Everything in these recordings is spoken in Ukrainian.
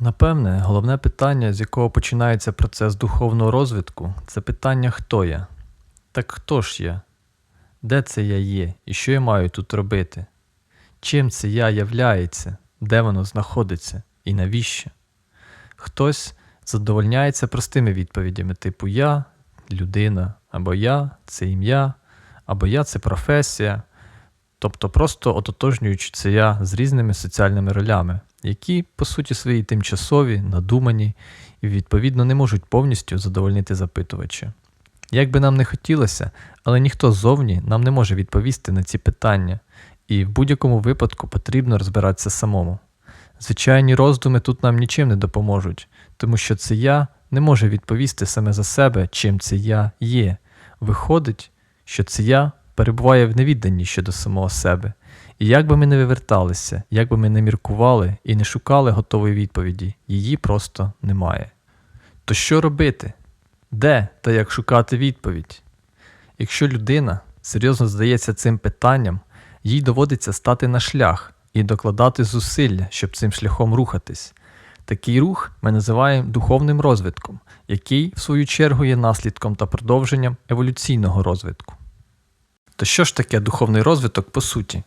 Напевне, головне питання, з якого починається процес духовного розвитку, це питання хто я? Так хто ж я? Де це я є і що я маю тут робити? Чим це я являється, де воно знаходиться і навіщо? Хтось задовольняється простими відповідями, типу я людина, або я це ім'я, або я це професія, тобто просто ототожнюючи це я з різними соціальними ролями, які, по суті, свої тимчасові, надумані і, відповідно, не можуть повністю задовольнити запитувача. Як би нам не хотілося, але ніхто ззовні нам не може відповісти на ці питання, і в будь-якому випадку потрібно розбиратися самому. Звичайні роздуми тут нам нічим не допоможуть, тому що це я не може відповісти саме за себе, чим це я є. Виходить, що це я перебуває в невідданні щодо самого себе. І як би ми не виверталися, як би ми не міркували і не шукали готової відповіді, її просто немає. То що робити? Де та як шукати відповідь? Якщо людина серйозно здається цим питанням, їй доводиться стати на шлях і докладати зусилля, щоб цим шляхом рухатись. Такий рух ми називаємо духовним розвитком, який, в свою чергу, є наслідком та продовженням еволюційного розвитку. То що ж таке духовний розвиток по суті?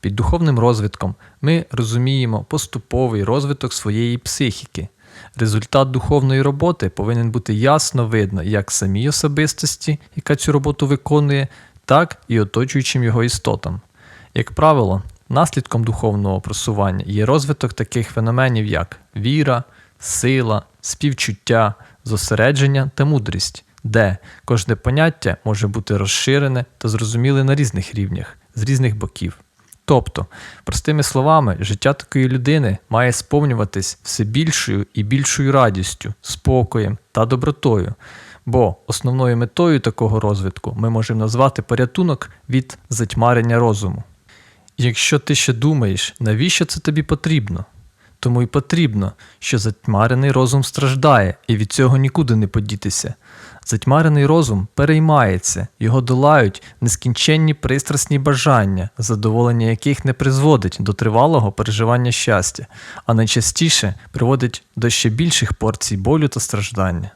Під духовним розвитком ми розуміємо поступовий розвиток своєї психіки. Результат духовної роботи повинен бути ясно видно як самій особистості, яка цю роботу виконує, так і оточуючим його істотам. Як правило, наслідком духовного просування є розвиток таких феноменів, як віра, сила, співчуття, зосередження та мудрість, де кожне поняття може бути розширене та зрозуміле на різних рівнях, з різних боків. Тобто, простими словами, життя такої людини має сповнюватись все більшою і більшою радістю, спокоєм та добротою. Бо основною метою такого розвитку ми можемо назвати порятунок від затьмарення розуму. Якщо ти ще думаєш, навіщо це тобі потрібно? Тому й потрібно, що затьмарений розум страждає і від цього нікуди не подітися. Затьмарений розум переймається, його долають нескінченні пристрасні бажання, задоволення яких не призводить до тривалого переживання щастя, а найчастіше приводить до ще більших порцій болю та страждання.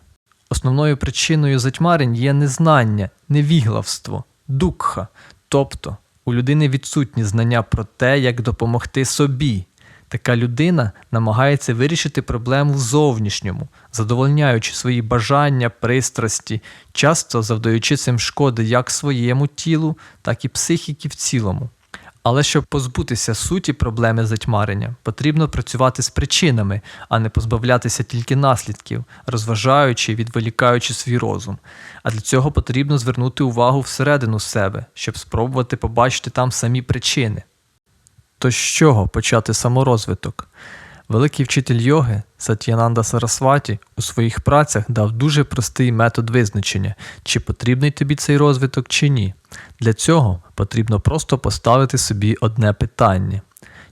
Основною причиною затьмарень є незнання, невіглавство, дукха, тобто у людини відсутні знання про те, як допомогти собі. Така людина намагається вирішити проблему в зовнішньому, задовольняючи свої бажання, пристрасті, часто завдаючи цим шкоди як своєму тілу, так і психіки в цілому. Але щоб позбутися суті проблеми затьмарення, потрібно працювати з причинами, а не позбавлятися тільки наслідків, розважаючи і відволікаючи свій розум. А для цього потрібно звернути увагу всередину себе, щоб спробувати побачити там самі причини. То з чого почати саморозвиток? Великий вчитель йоги Сатьянанда Сарасваті у своїх працях дав дуже простий метод визначення, чи потрібний тобі цей розвиток чи ні. Для цього потрібно просто поставити собі одне питання: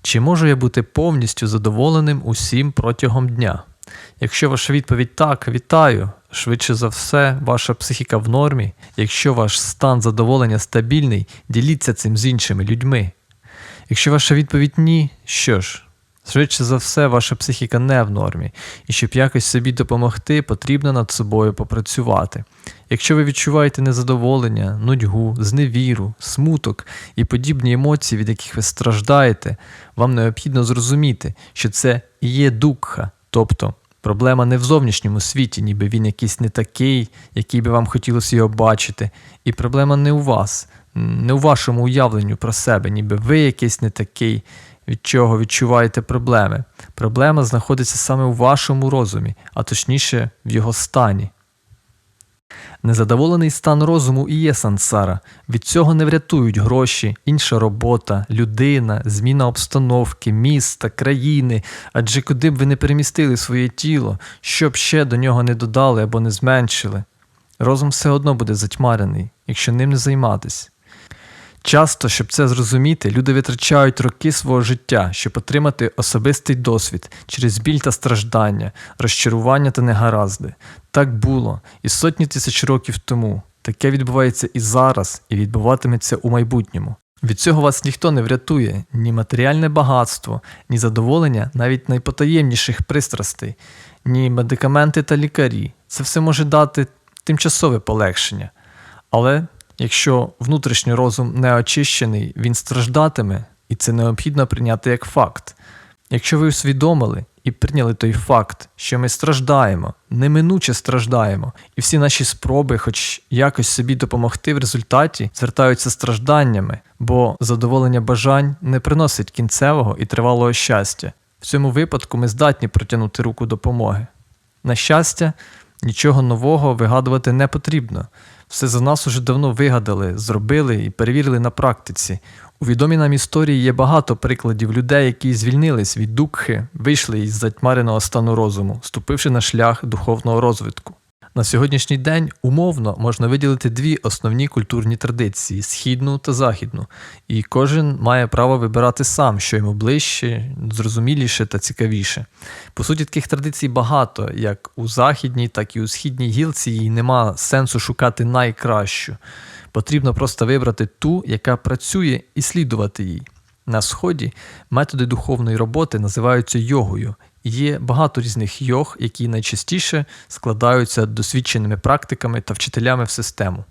чи можу я бути повністю задоволеним усім протягом дня? Якщо ваша відповідь так, вітаю, швидше за все, ваша психіка в нормі. Якщо ваш стан задоволення стабільний, діліться цим з іншими людьми. Якщо ваша відповідь ні, що ж, швидше за все, ваша психіка не в нормі, і щоб якось собі допомогти, потрібно над собою попрацювати. Якщо ви відчуваєте незадоволення, нудьгу, зневіру, смуток і подібні емоції, від яких ви страждаєте, вам необхідно зрозуміти, що це і є дукха, тобто проблема не в зовнішньому світі, ніби він якийсь не такий, який би вам хотілося його бачити, і проблема не у вас не у вашому уявленню про себе, ніби ви якийсь не такий, від чого відчуваєте проблеми. Проблема знаходиться саме у вашому розумі, а точніше в його стані. Незадоволений стан розуму і є сансара. Від цього не врятують гроші, інша робота, людина, зміна обстановки, міста, країни, адже куди б ви не перемістили своє тіло, що б ще до нього не додали або не зменшили. Розум все одно буде затьмарений, якщо ним не займатись. Часто, щоб це зрозуміти, люди витрачають роки свого життя, щоб отримати особистий досвід через біль та страждання, розчарування та негаразди. Так було і сотні тисяч років тому. Таке відбувається і зараз, і відбуватиметься у майбутньому. Від цього вас ніхто не врятує, ні матеріальне багатство, ні задоволення навіть найпотаємніших пристрастей, ні медикаменти та лікарі. Це все може дати тимчасове полегшення. Але якщо внутрішній розум не очищений, він страждатиме, і це необхідно прийняти як факт. Якщо ви усвідомили і прийняли той факт, що ми страждаємо, неминуче страждаємо, і всі наші спроби, хоч якось собі допомогти в результаті, звертаються стражданнями, бо задоволення бажань не приносить кінцевого і тривалого щастя. В цьому випадку ми здатні протягнути руку допомоги. На щастя, нічого нового вигадувати не потрібно. Все за нас уже давно вигадали, зробили і перевірили на практиці. У відомій нам історії є багато прикладів людей, які звільнились від дукхи, вийшли із затьмареного стану розуму, ступивши на шлях духовного розвитку. На сьогоднішній день умовно можна виділити дві основні культурні традиції східну та західну, і кожен має право вибирати сам, що йому ближче, зрозуміліше та цікавіше. По суті, таких традицій багато, як у західній, так і у східній гілці, і нема сенсу шукати найкращу. Потрібно просто вибрати ту, яка працює, і слідувати їй. На сході методи духовної роботи називаються йогою. Є багато різних йог, які найчастіше складаються досвідченими практиками та вчителями в систему.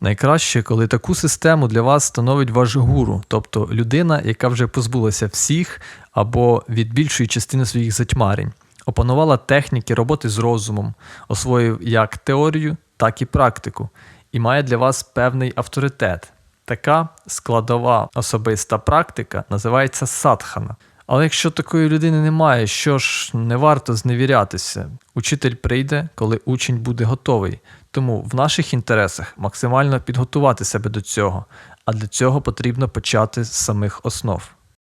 Найкраще, коли таку систему для вас становить ваш гуру, тобто людина, яка вже позбулася всіх або від більшої частини своїх затьмарень, опанувала техніки роботи з розумом, освоїв як теорію, так і практику, і має для вас певний авторитет. Така складова особиста практика називається садхана. Але якщо такої людини немає, що ж не варто зневірятися. Учитель прийде, коли учень буде готовий. Тому в наших інтересах максимально підготувати себе до цього, а для цього потрібно почати з самих основ.